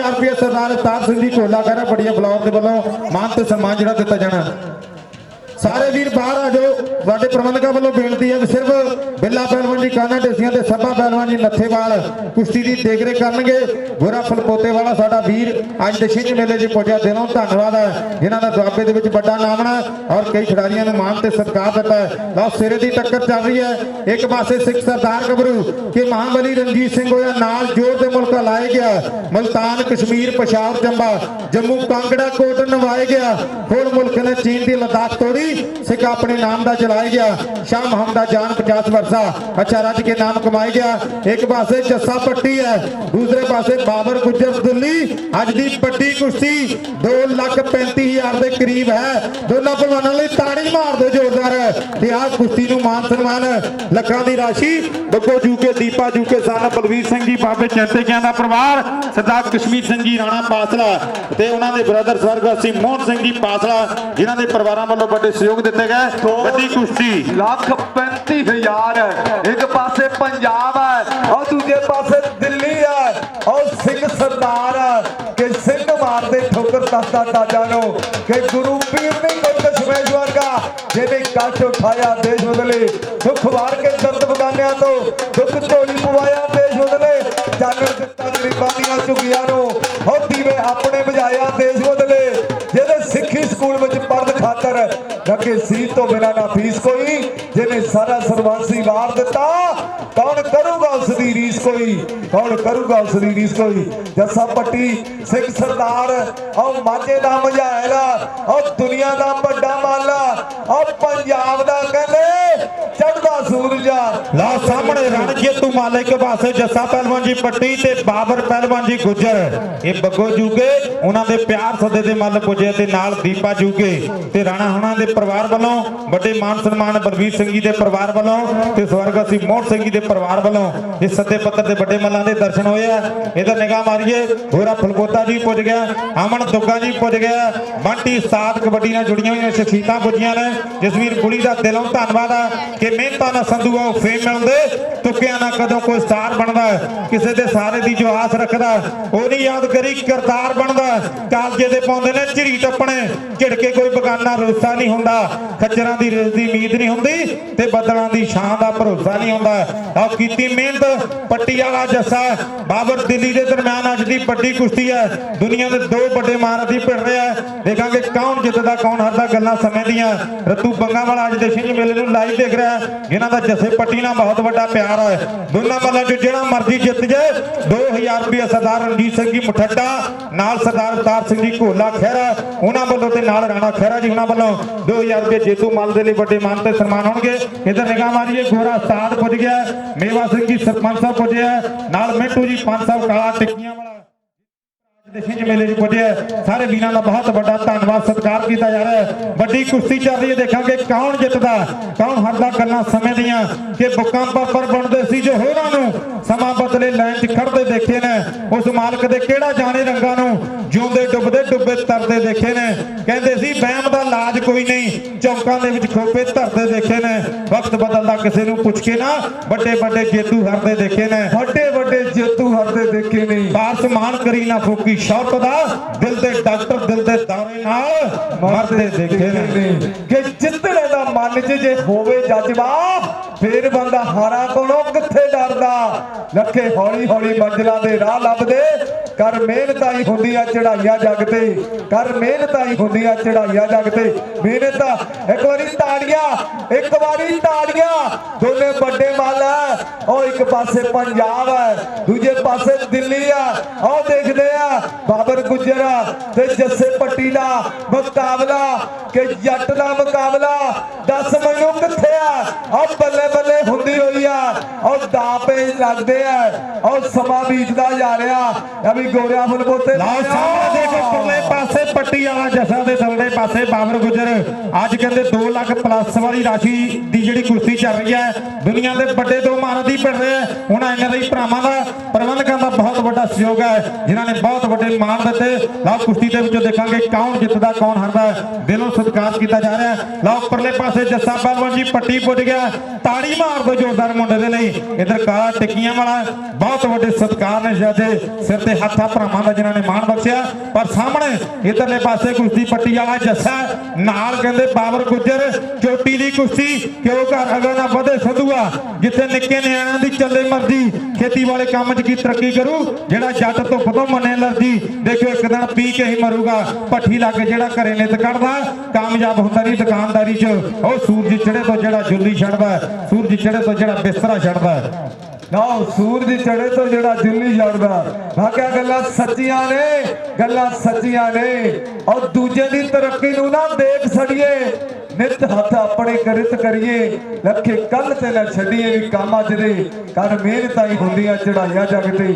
35000 ਰੁਪਏ ਸਰਦਾਰ ਅਵਤਾਰ ਸਿੰਘ ਜੀ ਕੋਲਾ ਕਰਾ, ਬੜੀਆ ਬਲੌਰ ਦੇ ਵੱਲੋਂ ਮਾਨ ਤੇ ਸਨਮਾਨ ਜਿਹੜਾ ਦਿੱਤਾ ਜਾਣਾ। ਸਾਰੇ ਵੀਰ ਬਾਹਰ ਆ ਜਾਓ। ਸਾਡੇ ਪ੍ਰਬੰਧਕਾਂ ਵੱਲੋਂ ਬੇਨਤੀ ਹੈ ਕਿ ਸਿਰਫ ਬਿੱਲਾ ਪਹਿਲਵਾਨ ਜੀ ਕਾਨਾ ਢੇਸੀਆਂ ਤੇ ਸੱਬਾ ਪਹਿਲਵਾਨ ਜੀ ਨੱਥੇਵਾਲ ਕੁਸ਼ਤੀ ਦੀ ਦੇਖਰੇ ਕਰਨਗੇ। ਗੋਰਾ ਫਲਪੋਤੇ ਵਾਲਾ ਸਾਡਾ ਵੀਰ ਅੱਜ ਦੇ ਮੇਲੇ 'ਚ ਪਹੁੰਚਿਆ ਦਿਲੋਂ ਧੰਨਵਾਦ ਹੈ। ਜਿਨ੍ਹਾਂ ਦਾ ਦੁਆਬੇ ਦੇ ਵਿੱਚ ਵੱਡਾ ਨਾਮ ਹੈ ਔਰ ਕਈ ਖਿਡਾਰੀਆਂ ਨੂੰ ਮਾਨ ਤੇ ਸਤਿਕਾਰ ਦਿੱਤਾ ਹੈ। ਲਓ, ਸਿਰੇ ਦੀ ਟੱਕਰ ਚੱਲ ਰਹੀ ਹੈ। ਇੱਕ ਪਾਸੇ ਸਿੱਖ ਸਰਦਾਰ ਗੱਭਰੂ ਕਿ ਮਹਾਬਲੀ ਰਣਜੀਤ ਸਿੰਘ ਹੋਇਆ ਨਾਲ ਜੋਰ ਦੇ ਮੁਲਕ ਲਾਏ ਗਿਆ। ਮਲਤਾਨ ਕਸ਼ਮੀਰ ਪਸ਼ਾਵਰ ਚੰਬਾ ਜੰਮੂ ਕਾਂਗੜਾ ਕੋਟ ਨਵਾਏ ਗਿਆ। ਹੁਣ ਮੁਲਕ ਨੇ ਚੀਨ ਦੀ ਲਦਾਖ ਤੋੜੀ। ਸਿੱਖ ਆਪਣੇ ਨਾਮ ਦਾ ਚਲਾਏ ਗਿਆ। ਸ਼ਾਹ ਮੁਹੰਮਦ ਦਾ ਜਾਨ 50 ਵਰਸਾ। ਅੱਛਾ, ਰੱਜ ਕੇ ਨਾਮ ਕਮਾਏ ਗਿਆ। ਇੱਕ ਪਾਸੇ ਜੱਸਾ ਪੱਟੀ ਹੈ, ਦੂਸਰੇ ਪਾਸੇ ਬਾਬਰ ਗੁੱਜਰ ਦਿੱਲੀ। ਅੱਜ ਦੀ ਵੱਡੀ ਕੁਸ਼ਤੀ 2 ਲੱਖ 35 ਦੇ ਕਰੀਬ ਹੈ। ਦੋਨਾਂ ਪਹਿਲਵਾਨਾਂ ਲਈ ਤਾੜੀ ਮਾਰ ਦਿਓ ਜ਼ੋਰਦਾਰ। ਤੇ ਆਹ ਕੁਸ਼ਤੀ ਨੂੰ ਮਾਨ ਸਨਮਾਨ ਲੱਖਾਂ ਦੀ ਰਾਸ਼ੀ। ਬੱਗੋ ਜੂਕੇ ਦੀਪਾ ਜੂਕੇ ਸਾਨਾ ਬਲਵੀਰ ਸਿੰਘ ਜੀ, ਬਾਬੇ ਚੈਤੇ ਦਾ ਪਰਿਵਾਰ, ਸਰਦਾਰ ਕਸ਼ਮੀਰ ਸਿੰਘ ਜੀ, ਰਾਣਾ ਪਾਸਲਾ ਤੇ ਉਹਨਾਂ ਦੇ ਬ੍ਰਦਰ ਸਵਰਗਵਾਸੀ ਮੋਹਨ ਸਿੰਘ ਜੀ ਪਾਸਲਾ, ਜਿਨ੍ਹਾਂ ਦੇ ਪਰਿਵਾਰਾਂ ਵੱਲੋਂ ਵੱਡੇ ਸਹਿਯੋਗ ਦਿੱਤੇ ਗਏ। ਵੱਡੀ ਕੁਸ਼ਤੀ। ਲੱਖ 35000 ਇੱਕ ਪਾਸੇ ਪੰਜਾਬ ਹੈ ਔਰ ਦੂਜੇ ਪਾਸੇ ਦਿੱਲੀ ਹੈ। ਔਰ ਸਿੰਘ ਸਰਦਾਰ ਕਿ ਸਿੰਘ ਮਾਰਦੇ ਠੋਕਰ ਤਸਦਾ ਤਾਜਾ ਨੂੰ ਕਿ ਗੁਰੂ ਪੀਰ ਨੇ ਕੋਈ ਦਸ਼ਮੇਸ਼ ਵਰਗਾ ਜਿਹਨੇ ਕੱਟ ਉਠਾਇਆ ਦੇਸ਼ ਬਦਲੇ। ਦੁੱਖ ਵਾਰ ਕੇ ਦਰਦ ਬਗਾਨਿਆਂ ਤੋਂ ਦੁੱਖ ਝੋਲੀ ਪਵਾਇਆ ਦੇਸ਼ ਬਦਲੇ। ਜਾਨਣ ਦਿੱਤਾ ਗਰੀਬਾਂ ਦੀਆਂ ਝੁਗੀਆਂ ਨੂੰ ਹੋ ਦੀਵੇ ਆਪਣੇ ਬੁਝਾਇਆ ਦੇਸ਼ ਰੱਖੇ ਸੀ ਤੋਂ ਬਿਨਾਂ ਨਾ ਫੀਸ ਕੋਈ, ਜਿਹਨੇ ਸਾਰਾ ਸਰਵਾਂਸੀ ਵਾਰ ਦਿੱਤਾ, ਕੌਣ ਕਰੂਗਾ ਉਸ ਦੀ ਰੀਸ ਕੋਈ? ਕੌਣ ਕਰੂਗਾ ਉਸ ਦੀ ਰੀਸ ਕੋਈ? ਜੱਸਾ ਪੱਟੀ ਸਿੰਘ ਸਰਦਾਰ ਔਰ ਮਾਝੇ ਦਾ ਮਝਾਇਲਾ ਔਰ ਦੁਨੀਆ ਦਾ ਵੱਡਾ ਮਾਲਾ ਔਰ ਪੰਜਾਬ ਦਾ ਕਹਿੰਦੇ ਚੜਦਾ ਸੂਰਜਾ। ਲਾ ਸਾਹਮਣੇ ਰਣ ਜੇਤੂ ਮਾਲਕ ਪਾਸੇ, ਜੱਸਾ ਪਹਿਲਵਾਨ ਜੀ ਪੱਟੀ ਤੇ ਬਾਬਰ ਪਹਿਲਵਾਨ ਜੀ ਗੁੱਜਰ। ਇਹ ਬੱਗੋ ਜੂਗੇ, ਉਹਨਾਂ ਦੇ ਪਿਆਰ ਸੱਦੇ ਦੇ ਮੱਲ ਪੁੱਜੇ ਤੇ ਨਾਲ ਦੀਪਾ ਜੂਗੇ ਤੇ ਰਾਣਾ ਹੁਣਾਂ ਦੇ ਪਰਿਵਾਰ ਵੱਲੋਂ, ਵੱਡੇ ਮਾਨ ਸਨਮਾਨ ਬਲਵੀਰ ਸਿੰਘ ਜੀ ਦੇ ਪਰਿਵਾਰ ਵੱਲੋਂ ਤੇ ਸਵਰਗ ਅਸੀਂ ਮੋਹਨ ਸਿੰਘ ਜੀ ਦੇ ਪਰਿਵਾਰ ਵੱਲੋਂ ਇਸ ਸੱਦੇ ਪੱਤਰ ਦੇ ਵੱਡੇ ਮੱਲਾਂ ਦੇ ਦਰਸ਼ਨ ਹੋਏ ਆ। ਇਹਦਾ ਨਿਗਾਹ ਮਾਰੀਏ, ਹੋਰਾ ਫਲਕੋਤਾ ਜੀ ਪੁੱਜ ਗਿਆ ਅਮਨ ਦੁੱਗਾ ਜੀ ਪੁੱਜ ਗਿਆ, ਬੰਟੀ ਸਾਧ ਕਬੱਡੀ ਨਾਲ ਜੁੜੀਆਂ ਹੋਈਆਂ ਸ਼ਖਸੀਅਤਾਂ ਪੁੱਜੀਆਂ ਨੇ ਜਸਵੀਰ ਗੁਲੀ ਦਾ ਦਿਲੋਂ ਧੰਨਵਾਦ ਆ ਕਿ ਮਿਹਨਤਾਂ ਨਾਲ ਸੰਧੂ ਉਹ ਫੇਮ ਮਿਲਦੇ, ਤੁੱਕਿਆਂ ਨਾਲ ਕਦੋਂ ਕੋਈ ਸਟਾਰ ਬਣਦਾ, ਕਿਸੇ ਦੇ ਸਾਰੇ ਦੀ ਜੋ ਆਸ ਰੱਖਦਾ, ਉਹ ਨਹੀਂ ਯਾਦ ਕਰੀ ਕਰਤਾਰ ਬਣਦਾ। ਕਾਲਜੇ ਦੇ ਪਾਉਂਦੇ ਨੇ ਝਿੜੀ ਟੱਪਣੇ, ਝਿੜਕੇ ਕੋਈ ਬਗਾਨਾ ਰੋਸਾ ਨਹੀਂ ਹੁੰਦਾ। ਖੱਚਰਾਂ ਦੀ ਰਿਜ਼ ਦੀ ਉਮੀਦ ਨਹੀਂ ਹੁੰਦੀ ਤੇ ਬੱਦਲਾਂ ਦੀ ਛਾਂ ਦਾ ਭਰੋਸਾ ਨਹੀਂ ਹੁੰਦਾ। ਆਹ ਕੀਤੀ ਮਿਹਨਤ, ਪੱਟੀ ਵਾਲਾ ਜੱਸਾ। ਬਾਬਰ ਦਿੱਲੀ ਦੇ ਦਰਮਿਆਨ ਅੱਜ ਦੀ ਵੱਡੀ ਕੁਸ਼ਤੀ ਹੈ। ਦੁਨੀਆ ਦੇ ਦੋ ਵੱਡੇ ਮਹਾਰਥੀ ਭਿੜ ਰਿਹਾ ਹੈ ਦੇਖਾਂਗੇ ਕੌਣ ਜਿੱਤਦਾ, ਕੌਣ ਹਾਰਦਾ ਗੱਲਾਂ ਸਮੇਂ ਦੀਆਂ। ਰਤੂ ਬੰਗਾ ਵਾਲਾ ਅੱਜ ਦੇ ਛਿੰਝ ਮੇਲੇ ਨੂੰ ਲਾਈਵ ਦੇਖ ਰਿਹਾ ਇਹਨਾਂ ਦਾ ਜੱਸੇ ਪੱਟੀ ਨਾਲ ਬਹੁਤ ਵੱਡਾ ਪਿਆਰ ਹੈ। ਦੋਨਾਂ ਵੱਲੋਂ ਜੋ ਜਿਹੜਾ ਮਰਜ਼ੀ ਜਿੱਤ ਜਾਏ 2000 ਰੁਪਏ ਸਰਦਾਰ ਰਣਜੀਤ ਸਿੰਘ ਜੀ ਮੁਠੱਡਾ ਨਾਲ ਸਰਦਾਰ ਅਵਤਾਰ ਸਿੰਘ ਜੀ ਘੋਲਾ ਖਹਿਰਾ, ਉਹਨਾਂ ਵੱਲੋਂ ਤੇ ਨਾਲ ਰਾਣਾ ਖਹਿਰਾ ਜੀ ਉਹਨਾਂ ਵੱਲੋਂ। 2000 ਰੁਪਏ ਜੇਤੂ ਮਾਲ ਦੇ ਲਈ ਵੱਡੇ ਮਾਨ ਤੇ ਸਨਮਾਨ ਹੋਣਗੇ। ਇਧਰ ਨਿਗਾਹ ਮਾਰੀਏ, ਗੋਰਾ ਸਾਧ ਪੁੱਜ ਗਿਆ। ਮੇਵਾ ਸਿੰਘ ਜੀ ਸਰਪੰਚ ਸਾਹਿਬ ਪੁੱਜਿਆ ਨਾਲ ਮਿੰਟੂ ਜੀ, ਪੰਜ ਸਾਹਿਬ ਕਾਲਾ ਟਿੱਕੀਆਂ ਵਾਲਾ ਦੇ ਛਿੰਝ ਮੇਲੇ 'ਚ ਪੁੱਜਿਆ ਸਾਰੇ ਵੀਰਾਂ ਦਾ ਬਹੁਤ ਵੱਡਾ ਧੰਨਵਾਦ, ਸਤਿਕਾਰ ਕੀਤਾ ਜਾ ਰਿਹਾ ਵੱਡੀ ਕੁਸ਼ਤੀ ਚੱਲ ਰਹੀ ਹੈ, ਦੇਖਾਂਗੇ ਕੌਣ ਜਿੱਤਦਾ ਕੌਣ ਹਰਦਾ ਗੱਲਾਂ ਸਮੇਂ ਦੀਆਂ ਕਿ ਬੁੱਕਾਂ ਪਰ ਬਣਦੇ ਸੀ ਜੋ ਹੋਰਾਂ ਨੂੰ ਸਮਾਂ ਬਦਲੇ ਲਾਈਨ 'ਚ ਖੜਦੇ ਦੇਖੇ ਨੇ। ਉਸ ਮਾਲਕ ਦੇ ਕਿਹੜਾ ਜਾਣੇ ਰੰਗਾਂ ਨੂੰ ਜਿਉਂਦੇ ਡੁੱਬਦੇ ਡੁੱਬੇ ਤਰਦੇ ਦੇਖੇ ਨੇ। ਕਹਿੰਦੇ ਸੀ, ਵਹਿਮ ਦਾ ਇਲਾਜ ਕੋਈ ਨਹੀਂ, ਚੌਕਾਂ ਦੇ ਵਿੱਚ ਖੋਪੇ ਧਰਦੇ ਦੇਖੇ ਨੇ। ਵਕਤ ਬਦਲਦਾ ਕਿਸੇ ਨੂੰ ਪੁੱਛ ਕੇ ਨਾ, ਵੱਡੇ ਵੱਡੇ ਜੇਤੂ ਹਰਦੇ ਦੇਖੇ ਨੇ। ਵੱਡੇ ਵੱਡੇ ਜੇਤੂ ਹਰਦੇ ਦੇਖੇ ਨੇ। ਬਾਰਸ ਮਾਨ ਕਰੀ ਨਾ ਫੋਕੀ ਸ਼ੌਕ ਦਾ ਦਿਲ ਦੇ ਡਾਕਟਰ ਦਿਲ ਦੇ ਦੌਰੇ ਨਾਲ ਮਰਦੇ ਦੇਖੇ ਨੇ। ਕਿ ਜਿੱਤਣੇ ਦਾ ਮਨ 'ਚ ਜੇ ਹੋਵੇ ਜਜ਼ਬਾ, ਫੇਰ ਬੰਦਾ ਹਾਰਾ ਕੋਲੋਂ ਕਿੱਥੇ ਡਰਦਾ? ਲੱਖੇ ਹੌਲੀ ਹੌਲੀ ਮੰਜ਼ਲਾਂ ਦੇ ਰਾਹ ਲੱਭਦੇ। ਕਰ ਮਿਹਨਤਾਂ ਹੀ ਹੁੰਦੀਆਂ ਚੜਾਈਆਂ ਜਗ ਤੇ। ਕਰ ਮਿਹਨਤਾਂ ਹੀ ਹੁੰਦੀਆਂ ਚੜਾਈਆਂ ਜਗ ਤੇ। ਮਿਹਨਤ, ਇੱਕ ਵਾਰੀ ਤਾੜੀਆਂ, ਇੱਕ ਵਾਰੀ ਤਾੜੀਆਂ। ਦੋਨੇ ਵੱਡੇ ਮੱਲ ਹੈ ਉਹ ਇੱਕ ਪਾਸੇ ਪੰਜਾਬ ਹੈ ਦੂਜੇ ਪਾਸੇ ਦਿੱਲੀ ਆ। ਉਹ ਦੇਖਦੇ ਆ ਬਾਬਰ ਗੁੱਜਰ, ਤੇ ਜੱਸੇ ਪੱਟੀ ਦਾ ਮੁਕਾਬਲਾ ਕਿ ਜੱਟ ਦਾ ਮੁਕਾਬਲਾ, ਦੱਸ ਮੈਨੂੰ ਕਿੱਥੇ ਆ? ਉਹ ਬੱਲੇ ਬੱਲੇ ਹੁੰਦੀ ਹੋਈ ਆ ਉਹ ਦਾਪੇ ਲੱਗਦੇ ਆ ਉਹ ਸਮਾਂ ਬੀਤਦਾ ਜਾ ਰਿਹਾ ਆ ਵੀ ਗੋਰਿਆ ਫੁੱਲ ਲਓ ਸਾਹਮਣੇ ਦੇਖੋ ਪਰਲੇ ਪਾਸੇ ਪੱਟੀ ਵਾਲਾ ਜਸਾ ਦੇ ਥੱਲੇ ਪਾਸੇ ਬਾਬਰ ਗੁੱਜਰ। ਅੱਜ ਕਹਿੰਦੇ 2 ਲੱਖ ਪਲੱਸ ਵਾਲੀ ਰਾਸ਼ੀ ਦੀ ਜਿਹੜੀ ਕੁਸ਼ਤੀ ਚੱਲ ਰਹੀ ਹੈ, ਦੁਨੀਆ ਦੇ ਵੱਡੇ ਦੋ ਮਹਾਰਥੀ ਭਿੜ ਰਹੇ ਆ ਉਹਨਾਂ ਇਹਨਾਂ ਦੇ ਭਰਾਵਾਂ ਦਾ ਪ੍ਰਬੰਧਕਾਂ ਦਾ ਬਹੁਤ ਬਹੁਤ ਵੱਡਾ ਸਹਿਯੋਗ ਹੈ, ਜਿਨ੍ਹਾਂ ਨੇ ਬਹੁਤ ਵੱਡੇ ਮਾਣ ਦਿੱਤੇ ਲਓ ਕੁਸ਼ਤੀ ਦੇ ਵਿੱਚੋਂ ਦੇਖਾਂਗੇ ਕੌਣ ਜਿੱਤਦਾ, ਕੌਣ ਹਾਰਦਾ ਦਿਲੋਂ ਸਤਿਕਾਰ ਕੀਤਾ ਜਾ ਰਿਹਾ ਲਓ ਪਰਲੇ ਪਾਸੇ ਜੱਸਾ ਪਹਿਲਵਾਨ ਜੀ ਪੱਟੀ ਪੁੱਜ ਗਿਆ। ਤਾੜੀ ਮਾਰ ਦੋ ਜ਼ੋਰਦਾਰ ਮੁੰਡੇ ਦੇ ਲਈ। ਇਧਰ ਕਾਲਾ ਟਿੱਕੀਆਂ ਵਾਲਾ, ਬਹੁਤ ਵੱਡੇ ਸਤਿਕਾਰ ਨੇ ਜਦੇ ਸਿਰ ਤੇ ਹੱਥਾਂ ਭਰਾਵਾਂ ਦਾ ਜਿਨ੍ਹਾਂ ਨੇ ਮਾਣ ਬਖਸ਼ਿਆ। ਪਰ ਸਾਹਮਣੇ ਇਧਰਲੇ ਪਾਸੇ ਕੁਸ਼ਤੀ ਪੱਟੀ ਵਾਲਾ ਜੱਸਾ ਨਾਲ ਕਹਿੰਦੇ ਬਾਬਰ ਗੁੱਜਰ, ਚੋਟੀ ਦੀ ਕੁਸ਼ਤੀ ਕਿਉਂ ਘਰ ਅਗਾ ਨਾ ਵਧੇ ਸੰਧੂਆ ਜਿੱਥੇ ਨਿੱਕੇ ਨਿਆਣਿਆਂ ਦੀ ਚੱਲੇ ਮਰਦੀ ਖੇਤੀ ਵਾਲੇ ਕੰਮ 'ਚ ਕੀ ਤਰੱਕੀ ਕਰੂ? ਜਿਹੜਾ ਜੱਟ ਤੋਂ ਫਤੋਂ ਮੰਨੇ ਲਰਦੀ ਦੇਖਿਓ ਇੱਕ ਦਿਨ ਪੀ ਕੇ ਹੀ ਮਰੂਗਾ। ਭੱਠੀ ਲੱਗ ਜਿਹੜਾ ਘਰੇ ਨਿਤ ਕੱਢਦਾ, ਕਾਮਯਾਬ ਹੁੰਦਾ ਨਹੀਂ ਦੁਕਾਨਦਾਰੀ 'ਚ। ਉਹ ਸੂਰਜ ਚੜੇ ਤੋਂ ਜਿਹੜਾ ਜੁੱਲੀ ਛੱਡਦਾ, ਸੂਰਜ ਚੜੇ ਤੋਂ ਜਿਹੜਾ ਬਿਸਤਰਾ ਛੱਡਦਾ। ਨਾ ਸੂਰਜ ਚੜੇ ਤੋਂ ਜਿਹੜਾ ਜੁੱਲੀ ਛੱਡਦਾ। ਵਾਕਿਆ ਗੱਲਾਂ ਸੱਚੀਆਂ ਨੇ, ਗੱਲਾਂ ਸੱਚੀਆਂ ਨੇ। ਔਰ ਦੂਜੇ ਦੀ ਤਰੱਕੀ ਨੂੰ ਨਾ ਦੇਖ ਸੜੀਏ ਨਿਤ ਹੱਥ ਆਪਣੇ ਕਰਿਤ ਕਰੀਏ ਲੱਖੇ ਕੱਲ ਤੇ ਨਾ ਛੱਡੀਏ ਵੀ ਕੰਮ ਅੱਜ ਦੇ। ਕਰ ਮਿਹਨਤਾਂ ਹੀ ਹੁੰਦੀਆਂ ਚੜਾਈਆਂ ਜਗ ਤੇ।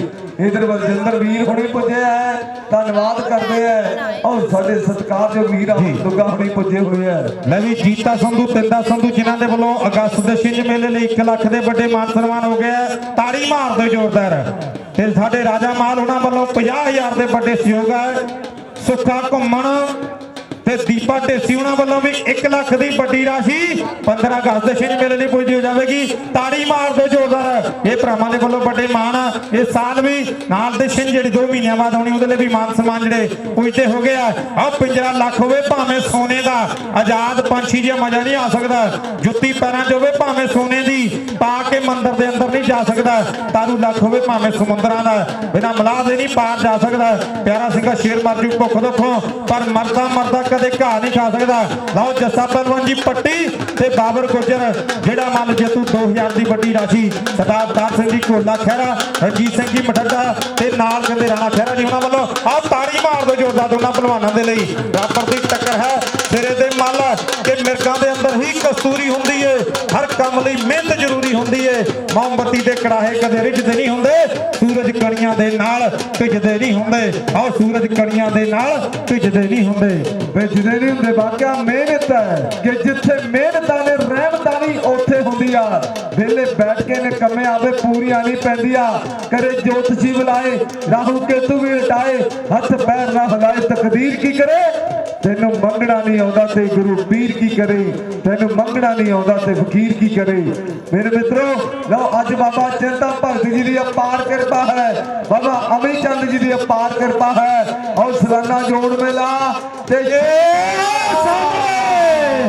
ਇਧਰ ਬਲਜਿੰਦਰ ਵੀਰ ਹੁਣੀ ਪੁੱਜਿਆ ਹੈ ਧੰਨਵਾਦ ਕਰਦੇ ਆ ਔਰ ਸਾਡੇ ਸਤਿਕਾਰਯੋਗ ਵੀਰ ਆ ਦੁੱਗਾ ਹੁਣੀ ਪੁੱਜੇ ਹੋਏ ਆ ਲੈ ਵੀ ਜੀਤਾ ਸੰਧੂ ਤਿੰਦਾ ਸੰਧੂ ਜਿਨ੍ਹਾਂ ਦੇ ਵੱਲੋਂ ਅਗਸਤ ਦੇ ਛਿੰਝ ਮੇਲੇ ਲਈ 1 ਲੱਖ ਦੇ ਵੱਡੇ ਮਾਨ ਸਨਮਾਨ ਹੋ ਗਿਆ। ਤਾੜੀ ਮਾਰ ਦਿਓ ਜ਼ੋਰਦਾਰ। ਤੇ ਸਾਡੇ ਰਾਜਾ ਮਾਲ ਉਹਨਾਂ ਵੱਲੋਂ 50000 ਦੇ ਵੱਡੇ ਸਹਿਯੋਗ ਹੈ। ਸੁੱਖਾ ਘੁੰਮਣ ਤੇ ਦੀਪਾ ਢੇਸੀ ਉਹਨਾਂ ਵੱਲੋਂ ਵੀ 1 ਲੱਖ ਦੀ ਵੱਡੀ ਰਾਸ਼ੀ 15 ਅਗਸਤ ਦੇ ਛਿੰਝ ਮੇਲੇ ਲਈ ਪੁੱਜਦੀ ਹੋ ਜਾਵੇਗੀ। ਤਾੜੀ ਮਾਰ ਦਿਓ ਜ਼ੋਰਦਾਰ। ਇਹ ਭਰਾਵਾਂ ਦੇ ਵੱਲੋਂ ਵੱਡੇ ਮਾਣ। ਆ। ਸਾਲ ਵੀ ਨਾਲ ਦੇ ਛਿੰਝ ਜਿਹੜੀ 2 ਮਹੀਨਿਆਂ ਬਾਅਦ ਆਉਣੀ, ਉਹਦੇ ਲਈ ਵੀ ਮਾਨ ਸਨਮਾਨ ਜਿਹੜੇ ਪੁੱਜਦੇ ਹੋ ਗਏ ਆ। ਪਿੰਜਰਾ ਲੱਖ ਹੋਵੇ ਭਾਵੇਂ ਸੋਨੇ ਦਾ। ਆਜ਼ਾਦ ਪੰਛੀ ਜਿਹਾ ਮਜ਼ਾ ਨਹੀਂ ਆ ਸਕਦਾ। ਜੁੱਤੀ ਪੈਰਾਂ 'ਚ ਹੋਵੇ ਭਾਵੇਂ ਸੋਨੇ ਦੀ। ਪਾ ਕੇ ਮੰਦਰ ਦੇ ਅੰਦਰ ਨਹੀਂ ਜਾ ਸਕਦਾ। ਤਾਰੂ ਲੱਖ ਹੋਵੇ ਭਾਵੇਂ ਸਮੁੰਦਰਾਂ ਦਾ। ਬਿਨਾ ਮਲਾਹ ਦੇ ਨਹੀਂ ਪਾਰ ਜਾ ਸਕਦਾ। ਪਿਆਰਾ ਸਿੰਘਾ ਸ਼ੇਰ ਮਰ ਜੂ ਭੁੱਖ ਦੁੱਖੋਂ ਪਰ ਮਰਦਾ ਮਰਦਾ ਕਦੇ ਘਾਹ ਨਹੀਂ ਖਾ ਸਕਦਾ। ਲਓ ਜੱਸਾ ਪਹਿਲਵਾਨ ਜੀ ਪੱਟੀ ਤੇ ਬਾਬਰ ਗੁੱਜਰ ਜਿਹੜਾ ਮੰਨ ਜੇਤੂ 2000 ਦੀ ਵੱਡੀ ਰਾਸ਼ੀ, ਸਰਦਾਰ ਅਵਤਾਰ ਸਿੰਘ ਜੀ ਕੋਲਾ ਖਹਿਰਾ, ਰਣਜੀਤ ਸਿੰਘ ਜੀ ਮਠੱਡਾ ਤੇ ਨਾਲ ਕਹਿੰਦੇ ਰਾਣਾ ਖਹਿਰਾ ਜੀ ਉਹਨਾਂ ਵੱਲੋਂ ਆਹ ਤਾੜੀ ਮਾਰ ਦਿਓ ਜੋਰਦਾਰ ਦੋਨਾਂ ਪਹਿਲਵਾਨਾਂ ਦੇ ਲਈ। ਬਰਾਬਰ ਦੀ ਟੱਕਰ ਹੈ। ਸਿਰੇ ਦੇ ਮੱਲ ਕਿ ਮਿਰਗਾਂ ਦੇ ਅੰਦਰ ਹੀ ਕਸਤੂਰੀ ਹੁੰਦੀ ਏ। ਹਰ ਕੰਮ ਲਈ ਮਿਹਨਤ ਜ਼ਰੂਰੀ ਹੁੰਦੀ ਏ। ਮੋਮਬੱਤੀ ਦੇ ਕੜਾਹੇ ਕਦੇ ਰਿੱਝਦੇ ਨਹੀਂ ਹੁੰਦੇ। ਸੂਰਜ ਕਣੀਆਂ ਦੇ ਨਾਲ ਭਿੱਜਦੇ ਨਹੀਂ ਹੁੰਦੇ। ਆਹ ਸੂਰਜ ਕਣੀਆਂ ਦੇ ਨਾਲ ਭਿੱਜਦੇ ਨਹੀਂ ਹੁੰਦੇ। ਵੇਚਦੇ ਨਹੀਂ ਹੁੰਦੇ। ਵਾਕਿਆ ਮਿਹਨਤ ਹੈ ਕਿ ਜਿੱਥੇ ਮਿਹਨਤਾਂ ਨੇ, ਰਹਿਮਤਾਂ ਨਹੀਂ, ਉੱਥੇ ਹੁੰਦੀ ਆ। ਵਿਹਲੇ ਬੈਠ ਕੇ ਨੇ ਕੰਮੇ ਆਵੇ ਪੂਰੀਆਂ ਨਹੀਂ ਪੈਂਦੀਆਂ। ਕਰੇ ਜੋਤਸ਼ੀ ਬੁਲਾਏ, ਰਾਹੂ ਕੇਤੂ ਵੀ ਲਟਾਏ ਹੱਥ ਪੈਰ ਨਾ ਹਿਲਾਏ ਤਕਦੀਰ ਕੀ ਕਰੇ? ਤੈਨੂੰ ਮੰਗਣਾ ਨਹੀਂ ਆਉਂਦਾ ਤੇ ਗੁਰੂ ਪੀਰ ਕੀ ਕਰੇ? ਤੈਨੂੰ ਮੰਗਣਾ ਨਹੀਂ ਆਉਂਦਾ ਤੇ ਫਕੀਰ ਕੀ ਕਰੇ? ਮੇਰੇ ਮਿੱਤਰੋ, ਲਓ ਅੱਜ ਬਾਬਾ ਚਿੰਤਾ ਭਗਤ ਜੀ ਦੀ ਅਪਾਰ ਕਿਰਪਾ ਹੈ। ਬਾਬਾ ਅਮੀ ਚੰਦ ਜੀ ਦੀ ਅਪਾਰ ਕਿਰਪਾ ਹੈ। ਔਰ ਸਲਾਨਾ ਜੋੜ ਮੇਲਾ ਤੇ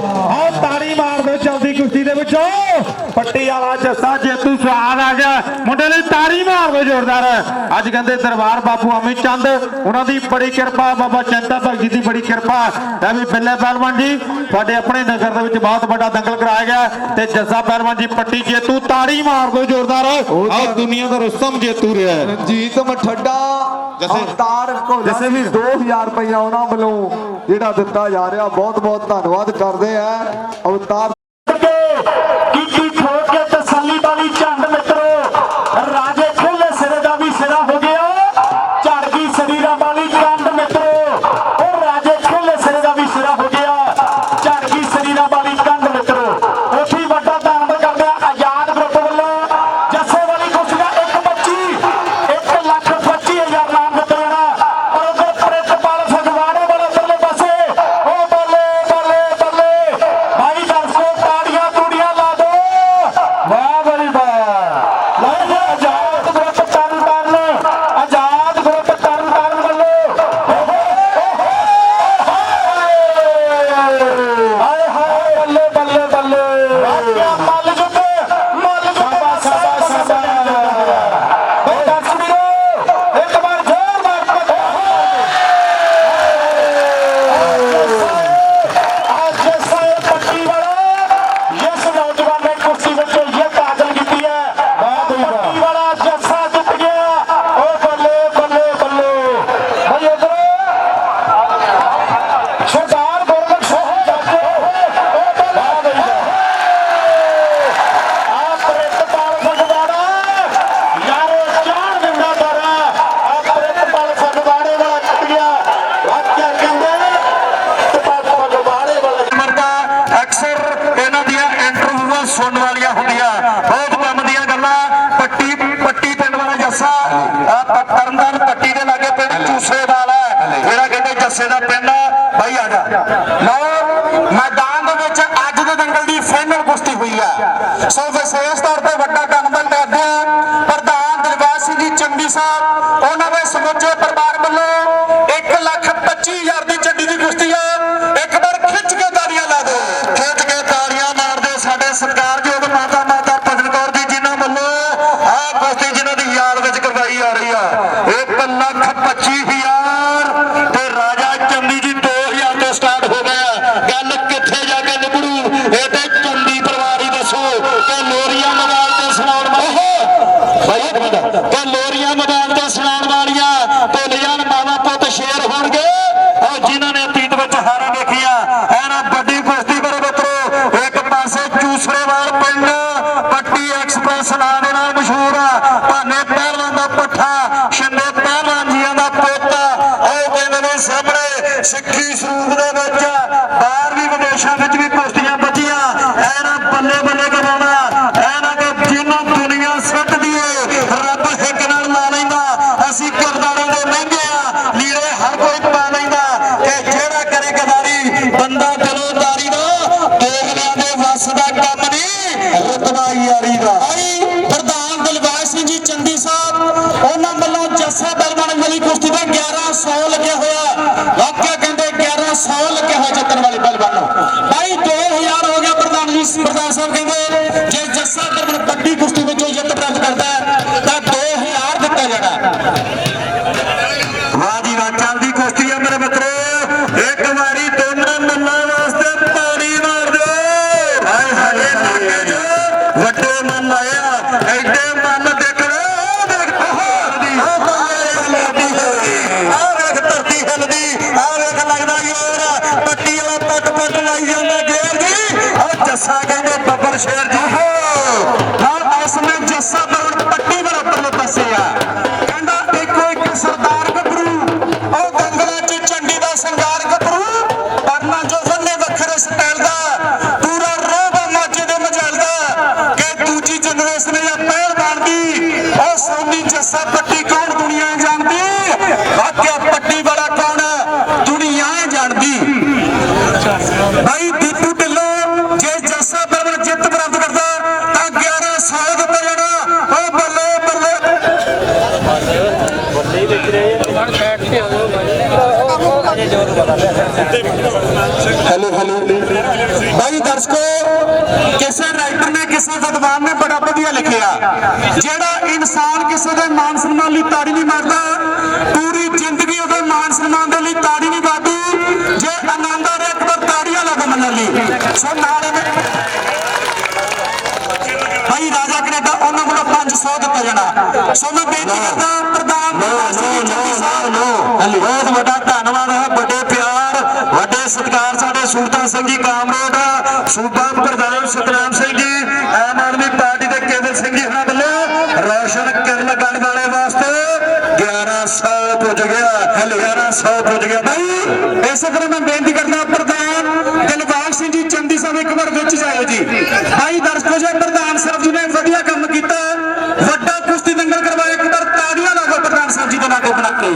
ਆਹ ਤਾੜੀ ਮਾਰ ਦਿਓ ਚਲਦੀ ਕੁਸ਼ਤੀ ਦੇ ਵਿੱਚੋਂ। ਪੱਟੀ ਵਾਲਾ ਜੱਸਾ ਜੇਤੂ ਸਵਾਦ ਆ ਗਿਆ। ਮੁੰਡੇ ਲਈ ਤਾੜੀ ਮਾਰ ਦਿਓ ਜ਼ੋਰਦਾਰ। ਅੱਜ ਕਹਿੰਦੇ ਦਰਬਾਰ ਬਾਪੂ ਅਮਿਤ ਚੰਦ ਉਹਨਾਂ ਦੀ ਬੜੀ ਕਿਰਪਾ ਬਾਬਾ ਚੰਤਾ ਭਗਤ ਜੀ ਦੀ ਬੜੀ ਕਿਰਪਾ। ਇਹ ਵੀ ਬਿੱਲੇ ਪਹਿਲਵਾਨ ਜੀ ਸਾਡੇ ਆਪਣੇ ਨਗਰ ਦੇ ਵਿੱਚ ਬਹੁਤ ਵੱਡਾ ਦੰਗਲ ਕਰਾਇਆ ਗਿਆ। ਤੇ ਜੱਸਾ ਪਹਿਲਵਾਨ ਜੀ ਪੱਟੀ ਜੇਤੂ ਤਾੜੀ ਮਾਰ ਦਿਓ ਜ਼ੋਰਦਾਰ ਆਹ ਦੁਨੀਆ ਦਾ ਰੁਸਤਮ ਜੇਤੂ ਰਿਹਾ ਹੈ। ਰਣਜੀਤ ਮਠੱਡਾ ਜੈਸੇ- ਅਵਤਾਰ ਕੋਲਾ ਜੈਸੇ ਵੀਰ। 2000 ਰੁਪਇਆ ਉਹਨਾਂ ਵੱਲੋਂ ਜਿਹੜਾ ਦਿੱਤਾ ਜਾ ਰਿਹਾ ਬਹੁਤ ਬਹੁਤ ਧੰਨਵਾਦ ਕਰਦੇ ਆ। ਅਵਤਾਰ আপনাদের ব্যাপারে শেয়ার हेलो हेलो भाई दर्शको किसी राइटर ने किसी विद्वान ने बड़ा वधिया लिखिया जेड़ा इंसान किसी के मान सम्मान लिए ताड़ी नहीं मारता पूरी जिंदगी ओदे मान सम्मान के लिए ताड़ी नहीं मारती जे आनंद आ रहा एक बार ताड़ियां लग मन ली सो नाल भाई राजा कनेडा उन्होंने को 500 दिता जाना सो मैं बेनती करता प्रधान बहुत वड्डा ਧੰਨਵਾਦ ਹੈ ਵੱਡੇ ਤੇ ਸਰਕਾਰ ਸਾਡੇ ਸੂਲਤਾਨ ਸਿੰਘ ਜੀ ਕਾਮਰੇਡ ਸੂਬਾ ਪ੍ਰਧਾਨ ਸਤਨਾਮ ਸਿੰਘ ਜੀ ਆਮ ਆਦਮੀ ਪਾਰਟੀ ਦੇ ਕੇਵਲ ਸਿੰਘ ਜੀ ਹਣਾ ਵੱਲੋਂ ਰੌਸ਼ਨ ਕਰਨ ਕਰਨ ਵਾਲੇ ਵਾਸਤੇ 1100 ਪੁੱਜ ਗਿਆ 1100 ਪੁੱਜ ਗਿਆ ਭਾਈ ਇਸੇ ਤਰ੍ਹਾਂ ਮੈਂ ਬੇਨਤੀ ਕਰਦਾ ਪ੍ਰਧਾਨ ਦਿਲਵਾਲ ਸਿੰਘ ਜੀ ਚੰਦੀ ਸਾਹਿਬ ਇੱਕ ਵਾਰ ਵਿੱਚ ਜਾਇਓ ਜੀ। ਭਾਈ ਦਰਸ਼ਕੋ ਜੀ ਪ੍ਰਧਾਨ ਸਾਹਿਬ ਜੀ ਨੇ ਵਧੀਆ ਕੰਮ ਕੀਤਾ। ਵੱਡਾ ਕੁਸ਼ਤੀ ਦੰਗਲ ਕਰਵਾਇਆ ਇੱਕ ਵਾਰ ਤਾੜੀਆਂ ਲਾਓ ਪ੍ਰਧਾਨ ਸਾਹਿਬ ਜੀ ਦੇ ਨਾਂ ਤੇ ਬਣਾ ਕੇ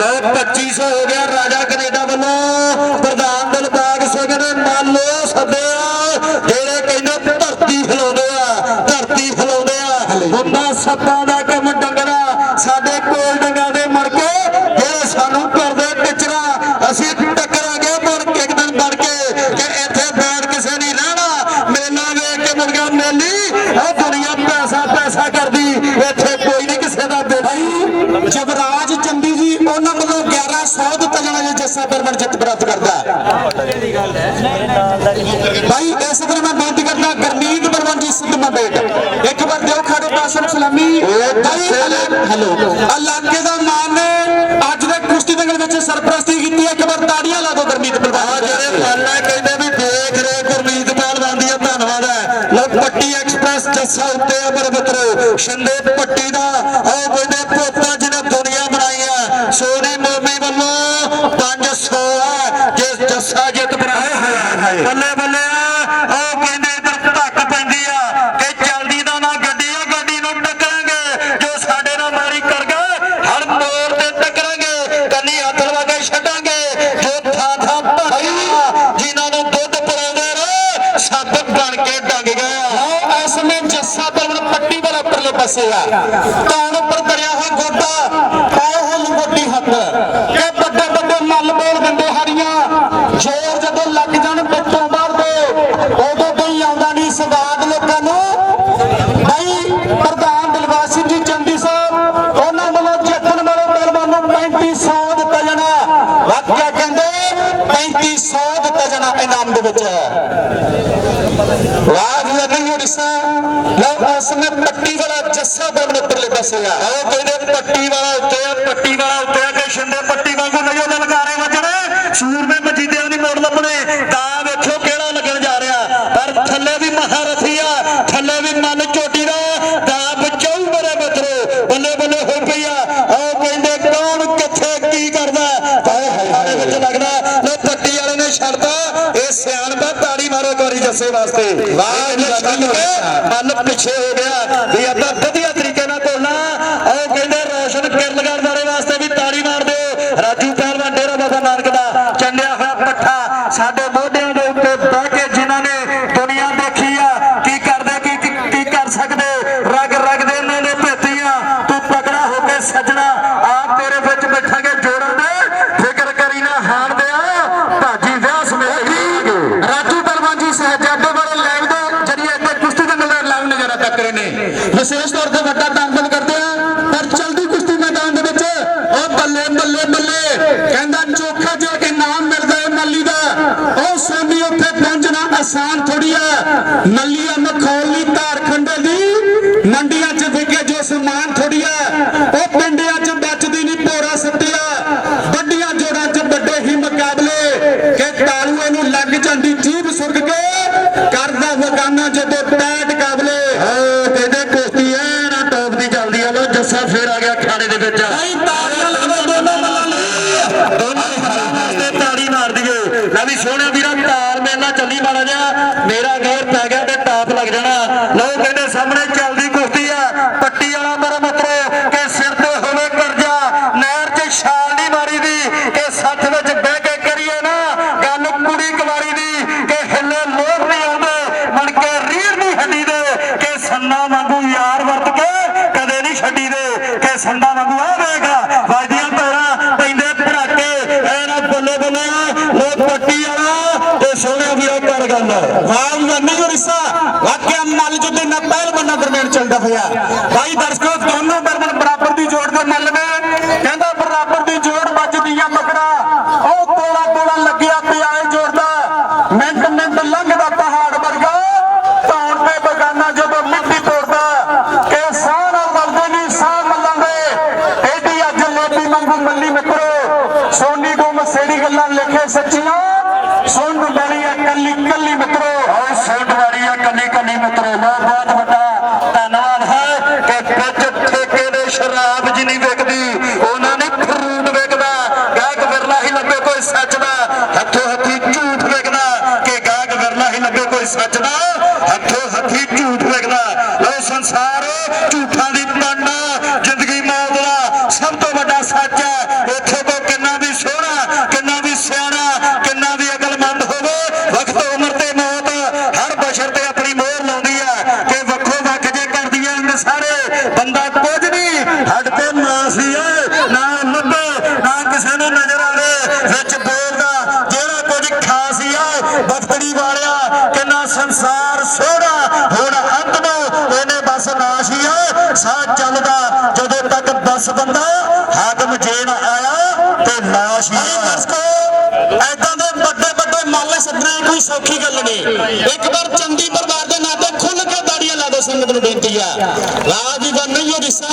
ਲੋ 2500 ਹੋ ਗਿਆ ਰਾਜਾ ਕੈਨੇਡਾ ਵੱਲੋਂ। ਪ੍ਰਧਾਨ ਦਿਲਬਾਗ ਸਿੰਘ ਨੇ ਮੰਨ ਲਓ ਸੱਦਿਆ, ਜਿਹੜੇ ਕਹਿੰਦੇ ਧਰਤੀ ਹਿਲਾਉਂਦੇ ਆ, ਧਰਤੀ ਹਿਲਾਉਂਦੇ ਆ ਹੁੰਦਾ ਸੱਤਾ ਦਾ ਭਾਈ ਇਸ ਤਰ੍ਹਾਂ ਮੈਂ ਬੇਨਤੀ ਕਰਦਾ ਗਰਮੀਤ ਬਲਵੰਜੀ ਸਿੱਧ ਮੰਡੇਟ ਇੱਕ ਵਾਰ ਦਿਓ ਖਾੜੇ ਪਾਸਰ ਸਲਾਮੀ। ਹੈਲੋ ਇਲਾਕੇ ਦਾ ਮਾਨ ਅੱਜ ਦੇ ਕੁਸ਼ਤੀ ਦੰਗਲ ਵਿੱਚ ਸਰਪ੍ਰਸਤੀ ਕੀਤੀ ਇੱਕ ਵਾਰ ਤਾੜੀਆਂ ਲਾ ਦਿਓ ਗਰਮੀਤ ਬਲਵੰਜੀ ਜਿਹੜੇ ਫਾਨਾ ਕਹਿੰਦੇ ਵੀ ਦੇਖ ਰਹੇ ਗੁਰਮੀਤ ਪਹਿਲਵਾਨ ਦੀ ਧੰਨਵਾਦ ਹੈ। ਲੋਕ ਪੱਟੀ ਐਕਸਪ੍ਰੈਸ ਜੱਸਾ ਉੱਤੇ ਅਮਰ ਮਿੱਤਰੋ। ਸ਼ਿੰਦੇ ਪੱਟੀ ਦਾ। ਪਾਸੇ ਆ ਉੱਪਰ ਕਰਿਆ ਹੋਇਆ ਗੋਡਾ? ਪਾਏ ਹੋਏ ਲੰਗੋਟੀ ਹੱਥ। ਕਿ ਵੱਡੇ ਵੱਡੇ ਮੱਲ ਬੋਲ ਦਿੰਦੇ ਹਰੀਆਂ ਜ਼ੋਰ ਜਦੋਂ ਲੱਗ ਜਾਣ ਪਿੱਛੋਂ ਬਾਹਰ ਦੇ, ਉਦੋਂ ਕੋਈ ਆਉਂਦਾ ਨਹੀਂ ਸਵਾਦ ਲੋਕਾਂ ਨੂੰ। ਭਾਈ ਪ੍ਰਧਾਨ ਦਿਲਬਾਗ ਸਿੰਘ ਜੀ ਚੰਦੀ ਸਾਹਿਬ, ਉਹਨਾਂ ਵੱਲੋਂ ਜਿੱਤਣ ਵਾਲੇ ਪਹਿਲਵਾਨ ਨੂੰ 3500 ਦਿੱਤਾ ਜਾਣਾ। ਵਾਕਿਆ ਕਹਿੰਦੇ 3500 ਦਿੱਤਾ ਜਾਣਾ ਇਨਾਮ ਦੇ ਵਿੱਚ। ਵਾਹ ਜੀ ਨਹੀਂ ਉੜੀਸਾ, ਲਓ ਉਸ ਨੇ ਪੱਟੀ ਜੱਸਾ ਬਣ ਉੱਪਰਲੇ ਪਾਸੇ ਆ ਉਹ ਕਹਿੰਦੇ ਪੱਟੀ ਵਾਲਾ ਉੱਤੇ ਆ ਪੱਟੀ ਵਾਲਾ ਉੱਤੇ ਆ ਕਿ ਸ਼ਿੰਦੇ ਪੱਟੀ ਵਾਂਗੂ ਨਹੀਂ ਉਹਦੇ ਲਗਾਰੇ ਵੱਜਣੇ। ਸੂਰਮੇ ਮਜੀਦਿਆਂ ਦੀ ਮੋੜ ਲੱਭਣੇ। ਤਾਂ ਵੇਖੋ ਕਿਹੜਾ ਲੱਗਣ ਜਾ ਰਿਹਾ। ਪਰ ਥੱਲੇ ਵੀ ਮਹਾਰਥੀ ਆ ਥੱਲੇ ਵੀ ਮਨ ਝੋਟੀ ਦਾ ਦਾ ਬਚਾਉ ਮੇਰੇ ਮਿੱਤਰੋ ਬੱਲੇ ਬੱਲੇ ਹੋ ਪਈ ਆ। ਉਹ ਕਹਿੰਦੇ ਕੌਣ ਕਿੱਥੇ ਕੀ ਕਰਦਾ? ਹਾਏ ਹਾਏ ਵਿੱਚ ਲੱਗਦਾ। ਲੋ ਪੱਟੀ ਵਾਲੇ ਨੇ ਛੱਡਦਾ ਇਹ ਸਿਆਣਪਾ ਤਾੜੀ ਮਾਰੋ ਇੱਕ ਵਾਰੀ ਜੱਸੇ ਵਾਸਤੇ। ਵਾਹ ਮਨ ਪਿੱਛੇ ਹੋ ਗਿਆ। ਵੀ ਆਪਾਂ ਵਧੀਆ ਤਰੀਕੇ ਨਾਲ ਬੋਲਣਾ ਉਹ ਕਹਿੰਦੇ ਰੋਸ਼ਨ ਕਿਰਲਗੜ ਵਾਲੇ ਵਾਸਤੇ ਵੀ ਤਾੜੀ ਮਾਰ ਦਿਓ ਰਾਜੂ ਪਹਿਲਵਾਨ ਡੇਰਾ ਬਾਬਾ ਨਾਨਕ ਦਾ ਚੰਡਿਆ ਹੋਇਆ ਪੱਠਾ ਸਾਡੇ ਮੋਢਿਆਂ ਦੇ ਉੱਤੇ ਬਹਿ ਕੇ ਜਿਨ੍ਹਾਂ ਨੇ ਦੁਨੀਆ ਦੇਖੀ ਆ ਕੀ ਕਰਦੇ ਕੀ ਕੀ- ਕੀ ਕਰ ਸਕਦੇ ਰਗ ਰਗ ਦੇ ਇਹਨਾਂ ਨੇ ਭੇਤੀਆਂ ਤੂੰ ਤਕੜਾ ਹੋ ਕੇ ਸੱਜਣਾ ਆਪ ਤੇਰੇ ਵਿੱਚ ਬੈਠਾਂਗੇ ਜੋੜਾਂ ਦੇ ਫਿਕਰ ਕਰੀ ਨਾ ਹਾਰ ਦਿਆ ਭਾਜੀ ਵਿਆਹ ਸਮੇਤ ਹੀ ਰਾਜੂ ਪਹਿਲਵਾਨ ਜੀ ਸਹਿਜਾਦੇ ਵਾਲੇ ਲਾਈਵ ਦੇ ਜਰੀਏ ਤੇ ਕੁਸ਼ਤੀ ਦੇ ਮਿਲਦੇ ਲਾਈਵ ਨਜ਼ਾਰਾ ਤੱਕ ਰਹੇ ਨੇ ਵਿਸ਼ੇਸ਼ ਤੌਰ ਤੇ ਵੱਡਾ ਧੰਨਵਾਦ ਕਰਦੇ ਆ ਪਰ ਚਲਦੀ ਕੁਸ਼ਤੀ ਮੈਦਾਨ ਦੇ ਵਿੱਚ ਉਹ ਬੱਲੇ ਬੱਲੇ ਬੱਲੇ ਕਹਿੰਦਾ ਚੋਖਾ ਜਿਹਾ ਕਿ ਨਾਮ ਮਿਲਦਾ ਹੈ ਮੱਲੀ ਦਾ ਉਹ ਸੋਨੀ ਉੱਥੇ ਪਹੁੰਚਣਾ ਆਸਾਨ ਥੋੜੀ ਆ ਮੱਲੀ ਆ ਮਖੌਲੀ ਧਾਰ ਖੰਡੇ ਦੀ ਮੰਡੀਆਂ 'ਚ ਵਿਕੇ ਜੋ ਸਮਾਨ ਥੋੜੀ ਆ ਉਹ ਪਿੰਡਾਂ 'ਚ ਬਚਦੀ ਨਹੀਂ ਭੋਰਾ ਸੱਤਿਆ ਵੱਡੀਆਂ ਜੋੜਾਂ 'ਚ ਵੱਡੇ ਹੀ ਮੁਕਾਬਲੇ ਕਿ ਤਾਲੂਏ ਨੂੰ ਲੱਗ ਜਾਂਦੀ ਜੀਭ ਸੁਰਗ ਕੇ ਕਰਦਾ ਵਗਾਨਾ ਜਦੋਂ ਟੈਟ ਕਾਬਲੇ ਹਾਂ ਕਹਿੰਦੇ ਕੁਸ਼ਤੀ ਐ ਨਾ ਟੌਪ ਦੀ ਚੱਲਦੀ ਆ ਲੋ ਜੱਸਾ ਫੇਰ ਆ ਗਿਆ ਖਾੜੇ ਦੇ ਵਿੱਚ ਭਾਈ ਤਾੜੀਆਂ ਲਾਵੇ ਦੋਨੋਂ ਮੱਲਾਂ ਲਈ ਦੋਨੋਂ ਤੇ ਤਾੜੀ ਮਾਰ ਦਈਏ ਲੈ ਵੀ ਸੋਹਣਿਆ ਵੀਰਾ ਤਾਲ ਮੇਰੇ ਨਾਲ ਚੱਲੀ ਮਾੜਾ ਜਿਹਾ ਮੇਰਾ ਗੇਰ ਪੈ ਗਿਆ ਤੇ ਟਾਪ ਲੱਗ ਜਾਣਾ ਲੋ ਕਹਿੰਦੇ ਸਾਹਮਣੇ ਚੱਲਦੀ ਕੁਸ਼ਤੀ ਆ ਪੱਟੀ ਵਾਲਾ ਮੇਰੇ ਮਿੱਤਰੋ ਕਿ ਸਿਰ ਤੇ ਹੋਵੇ ਕਰਜ਼ਾ ਨਹਿਰ 'ਚ ਛਾਲ ਨਹੀਂ ਮਾਰੀ ਦੀ ਕਿ ਸੱਥ ਵਿੱਚ ਬਹਿ ਕੇ ਕਰੀਏ ਨਾ ਗੱਲ ਕੁੜੀ ਕੁਵਾਰੀ ਦੀ ਕਿ ਹਿੱਲੇ ਲੋਕ ਨਹੀਂ ਆਉਂਦੇ ਮਣ ਕੇ ਰੀੜ ਨਹੀਂ ਹੱਡੀ ਦੇ ਕਿ ਸੰਨਾ ਵਾਂਗੂ ਯਾਰ ਵਰਤ ਕੇ ਕਦੇ ਨਹੀਂ ਛੱਡੀ ਦੇ ਕਿ ਸੰਦਾ ਵਾਂਗੂ ਆਵੇਗਾ ਪੈਰਾਂ ਪੈਂਦੇ ਭਰਾਕੇ ਐ ਨਾ ਬੱਲੇ ਬੱਲੇ ਲੋਕ ਪੱਟੀ ਵਾਲਾ ਤੇ ਸੋਹਣਿਆ ਵੀਰਾ ਕਰ ਗੱਲ। ਵਾਹ ਨਹੀਂ ਰਿਸਾ ਵਾਕਿਆ ਮੱਲ ਜੁੱਦੇ ਨਾ ਪਹਿਲ ਬੰਨਾ ਦਰਮਿਆਨ ਚੱਲਦਾ ਹੋਇਆ। ਭਾਈ ਦਰਸ਼ਕੋ ਤੁਹਾਨੂੰ ਬਰਬਰ ਬਰਾਬਰ ਦੀ ਜੋੜ ਦੇ ਮੱਲ ਨੇ ਕਹਿੰਦਾ ਬਰਾਬਰ ਦੀ ਜੋੜ ਵੱਜਦੀ ਆ ਮਕੜਾ ਉਹ ਤੋੜਾ ਤੋੜਾ ਲੱਗਿਆ ਪਿਆ ਏ ਜੋੜਦਾ ਮਿੰਟ ਮਿੰਟ ਲੰਘਦਾ ਪਹਾੜ ਵਰਗਾ ਧੌਣ ਤੇ ਬਗਾਨਾ ਜਦੋਂ ਮਿੱਟੀ ਤੋੜਦਾ ਕਿ ਸਾਹ ਨਾਲ ਵਰਦੇ ਨਹੀਂ ਸਾਹ ਮੱਲਾਂ ਦੇ ਐਡੀ ਅੱਜ ਲੋਬੀ ਮੰਗੂ ਮੱਲੀ ਮਿੱਤਰੋ ਸੋਨੀ ਕੋ ਮਸੇੜੀ ਗੱਲਾਂ ਲਿਖੇ ਸੱਚੀਆਂ ਸੁਣ ਵਾਲੀ ਆ ਕੱਲੀ ਕੱਲੀ ਮਿੱਤਰੋ ਓਏ ਸੁਣ ਵਾਲੀ ਆ ਕੱਲੀ ਕੱਲੀ ਮਿੱਤਰੋ ਲੋ ਬਹੁਤ ਵੱਡਾ ਧੰਨਵਾਦ ਹੈ ਕਿ ਵਿੱਚ ਠੇਕੇ ਦੇ ਸ਼ਰਾਬ ਜਿਨੀ ਵਿਕਦੀ ਉਹਨਾਂ ਨੇ ਖਰੂਦ ਵਿਕਦਾ ਗਾਹਕ ਵਿਰਲਾ ਹੀ ਲੱਗੇ ਕੋਈ ਸੱਚ ਦਾ ਹੱਥੋਂ ਹੱਥੀ ਝੂਠ ਵਿਕਦਾ ਕਿ ਗਾਹਕ ਵਿਰਲਾ ਹੀ ਲੱਗੇ ਕੋਈ ਸੱਚ ਦਾ ਹੱਥੋਂ ਹੱਥੀ ਝੂਠ ਵਿਕਦਾ ਲੋ ਸੰਸਾਰ ਝੂਠਾਂ ਦੀ ਪੰਡਾ ਜ਼ਿੰਦਗੀ ਮੌਤ ਦਾ ਸਭ ਤੋਂ ਵੱਡਾ ਸੱਚ ਹੈ ਇੱਥੇ ਕੋ ਕਿੰਨਾ ਵੀ ਸੋਹਣਾ ਕਿੰਨਾ ਵੀ ਸਿਆਣਾ ਕਿੰਨਾ ਵੀ ਅਕਲਮੰਦ ਹੋਵੇ ਵਕਤ ਉਮਰ ਤੇ ਮੌਤ ਹਰ ਬਸ਼ਰ ਤੇ ਆਪਣੀ ਮੋਹਰ ਲਾਉਂਦੀ ਹੈ ਕਿ ਵੱਖੋ ਵੱਖ ਜੇ ਕਰਦੀ ਹੈ ਇੰਦ ਸਾਰੇ ਬੰਦਾ ਕੁਝ ਨਹੀਂ ਹੱਡ ਤੇ ਮਾਸੀ ਹੈ ਨਾ ਲੱਭੇ ਨਾ ਕਿਸੇ ਨੂੰ ਨਜ਼ਰ ਆਵੇ ਵਿੱਚ ਬੋਲਦਾ ਜਿਹੜਾ ਕੁਝ ਖਾਸ ਹੀ ਹੈ ਬਖਤੜੀ ਵਾਲਿਆ ਕਿੰਨਾ ਸੰਸਾਰ ਸੋਹਣਾ ਹੁਣ ਅੰਤ ਨੂੰ ਇਹਨੇ ਬਸ ਨਾਸ਼ ਹੀ ਹੈ ਸਾਹ ਚੱਲਦਾ ਜਦੋਂ ਤੱਕ ਦਸ ਬੰਦਾ ਹਾਕਮ ਜੇ ਨਾ ਆਇਆ ਤੇ ਲਾਸ਼ ਐਦਾਂ ਦੇ ਵੱਡੇ ਵੱਡੇ ਮੱਲ ਸੱਜਣੇ ਕੋਈ ਸੌਖੀ ਗੱਲ ਨਹੀਂ। ਇੱਕ ਵਾਰ ਚੰਦੀ ਪਰਿਵਾਰ ਦੇ ਨਾਂ ਤੇ ਖੁੱਲ ਕੇ ਦਾੜੀਆਂ ਲਾ ਦੋ ਸੰਗਤ ਨੂੰ ਬੇਨਤੀ ਆ। ਵਾਹ ਜੀ ਵਾਹ ਨਹੀਂ ਹੋ ਰਿਸਾ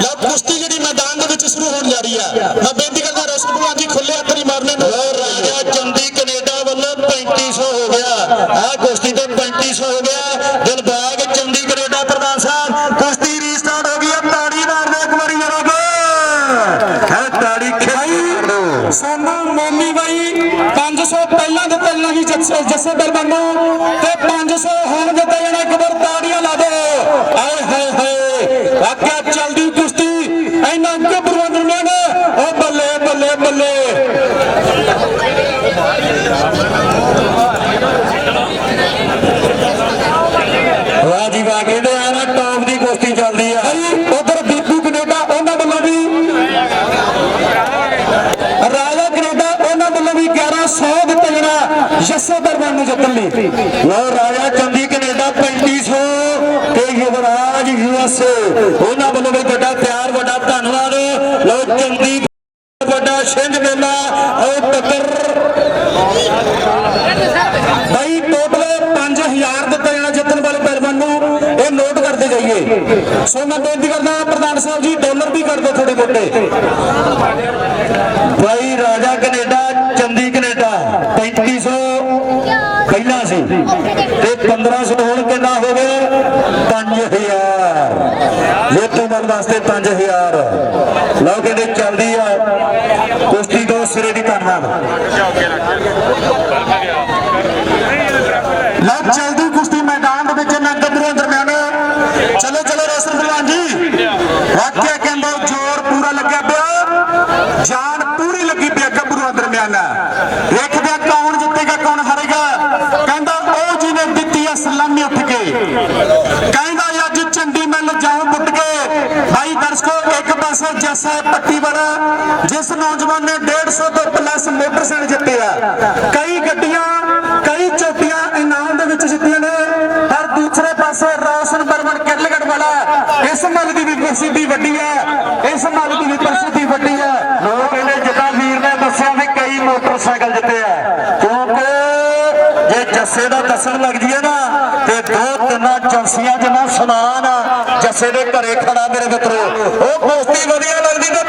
ਲਓ ਕੁਸ਼ਤੀ ਜਿਹੜੀ ਮੈਦਾਨ ਦੇ ਵਿੱਚ ਸ਼ੁਰੂ ਹੋਣ ਜਾ ਰਹੀ ਆ। ਮੈਂ ਬੇਨਤੀ ਕਰਦਾ ਰੋਸ਼ਨ ਭਗਵਾਨ ਜੀ ਖੁੱਲੇ ਹੱਥ ਨਹੀਂ ਮਾਰਨੇ। ਨੂੰ ਰਾਜਾ ਚੰਦੀ ਕੈਨੇਡਾ ਵੱਲੋਂ 3500 ਹੋ ਗਿਆ। ਆ ਕੁਸ਼ਤੀ ਤੇ 3500 ਹੋ ਗਿਆ ਦਿਲਬਾਗ ਚੰਦੀ ਕੈਨੇਡਾ ਪ੍ਰਧਾਨ ਸਾਹਿਬ ਕੁਸ਼ਤੀ ਰੀਸਟਾਰਟ ਹੋ ਗਈ ਆ ਤਾੜੀ ਮਾਰ ਦੇ ਇੱਕ ਵਾਰੀ ਜਰਾ ਹੈ ਤਾੜੀ ਖਿੱਚ ਸਾਨੂੰ ਮੋਮੀ ਬਾਈ 500 ਪਹਿਲਾਂ ਦਿੱਤੇ ਜਾਣਾ ਸੀ ਜੱਸੇ ਜੱਸੇ ਨੂੰ ਤੇ 500 ਹੋਣ ਦਿੱਤੇ, ਜਾਣੇ ਇੱਕ ਵਾਰ ਤਾੜੀਆਂ ਲਾ ਦਿਓ। ਆਏ ਹਾਏ ਹਾਏ, ਵਾਕਿਆ ਚੱਲਦੀ ਜਿੱਤਣ ਲਈ ਲਓ ਰਾਜਾ ਚੰਦੀ ਕੈਨੇਡਾ 3500 ਤੇ ਯੁਵਰਾਜ ਯੂਐਸਏ ਉਹਨਾਂ ਵੱਲੋਂ ਵੀ ਵੱਡਾ ਪਿਆਰ, ਵੱਡਾ ਧੰਨਵਾਦ। ਲਓ ਚੰਦੀ ਵੱਡਾ ਸਿੰਧ ਮੇਲਾ। ਉਹ ਟੱਕਰ। ਭਾਈ ਟੋਟਲ 5000 ਦਿੱਤਾ ਜਾਣਾ ਜਿੱਤਣ ਵਾਲੇ ਪਹਿਲਵਾਨ ਨੂੰ। ਇਹ ਨੋਟ ਕਰਦੇ ਜਾਈਏ। ਸੋ ਮੈਂ ਬੇਨਤੀ ਕਰਦਾ, ਪ੍ਰਧਾਨ ਸਾਹਿਬ ਜੀ, ਡਾਲਰ ਵੀ ਕਰ ਦਿਓ ਥੋੜੇ ਮੋਟੇ ਭਾਈ ਰਾਜਾ ਤੇ 1500 ਹੁਣ ਕਿੰਨਾ ਹੋ ਗਿਆ? 5000 ਤੋਂ ਮਨ ਵਾਸਤੇ 5000 ਲਓ ਕਹਿੰਦੇ ਚੱਲਦੀ ਆ। ਕੁਸ਼ਤੀ ਤੋਂ ਸਿਰੇ ਦੀ ਧੰਨਵਾਦ ਲਓ ਚੱਲਦੀ ਕੁਸ਼ਤੀ ਮੈਦਾਨ ਦੇ ਵਿੱਚ ਨਾ ਗੱਭਰੂ ਦਰਮਿਆਨ। ਚਲੋ ਚਲੋ ਰਸਨ ਭਗਵਾਨ ਜੀ। ਰੱਖਿਆ ਕਹਿੰਦਾ ਜ਼ੋਰ ਪੂਰਾ ਲੱਗਿਆ ਪਿਆ। ਜਾਨ ਪੂਰੀ ਲੱਗੀ ਪਿਆ ਗੱਭਰੂ ਦਰਮਿਆਨ। ਪਾਸਾ ਜੱਸਾ ਪੱਟੀਵਾਲਾ ਜਿਸ ਨੌਜਵਾਨ ਨੇ 150 ਤੋਂ ਪਲੱਸ ਮੋਟਰਸਾਈਕਲ ਜਿੱਤਿਆ ਕਈ ਗੱਡੀਆਂ, ਕਈ ਚੋਟੀਆਂ ਇਨਾਮ ਦੇ ਵਿੱਚ ਜਿੱਤੀਆਂ ਨੇ ਹਰ ਦੂਸਰੇ ਪਾਸੇ ਰੌਸ਼ਨ ਬਰਮਨ ਕਿਰਲਗੜ ਵਾਲਾ, ਇਸ ਮੱਲ ਦੀ ਵੀ ਪ੍ਰਸਿੱਧੀ ਵੱਡੀ ਹੈ, ਇਸ ਮੱਲ ਦੀ ਵੀ ਪ੍ਰਸਿੱਧੀ ਵੱਡੀ ਹੈ। ਲੋਕ ਇਹਨੇ ਜਿੱਦਾਂ ਵੀਰ ਨੇ ਦੱਸਿਆ ਵੀ ਕਈ ਮੋਟਰਸਾਈਕਲ ਜਿੱਤੇ ਆ। ਕਿਉਂਕਿ ਜੇ ਜੱਸੇ ਦਾ ਦੱਸਣ ਲੱਗ ਜੀਏ ਨਾ ਜਰਸੀਆਂ ਚ ਨਾ ਸਮਾਨ ਆ, ਜੱਸੇ ਦੇ ਘਰੇ ਖੜਾ ਮੇਰੇ ਮਿੱਤਰੋ। ਉਹ ਪੋਸਤੀ ਵਧੀਆ ਲੱਗਦੀ ਤੇ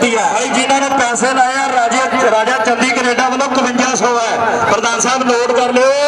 ਕੀਤੀ ਹੈ। ਭਾਈ ਜਿਨ੍ਹਾਂ ਨੇ ਪੈਸੇ ਲਾਏ ਆ, ਰਾਜੇ ਰਾਜਾ ਚੰਦੀ ਕੈਨੇਡਾ ਵੱਲੋਂ 5500 ਹੈ। ਪ੍ਰਧਾਨ ਸਾਹਿਬ ਨੋਟ ਕਰ ਲਿਓ।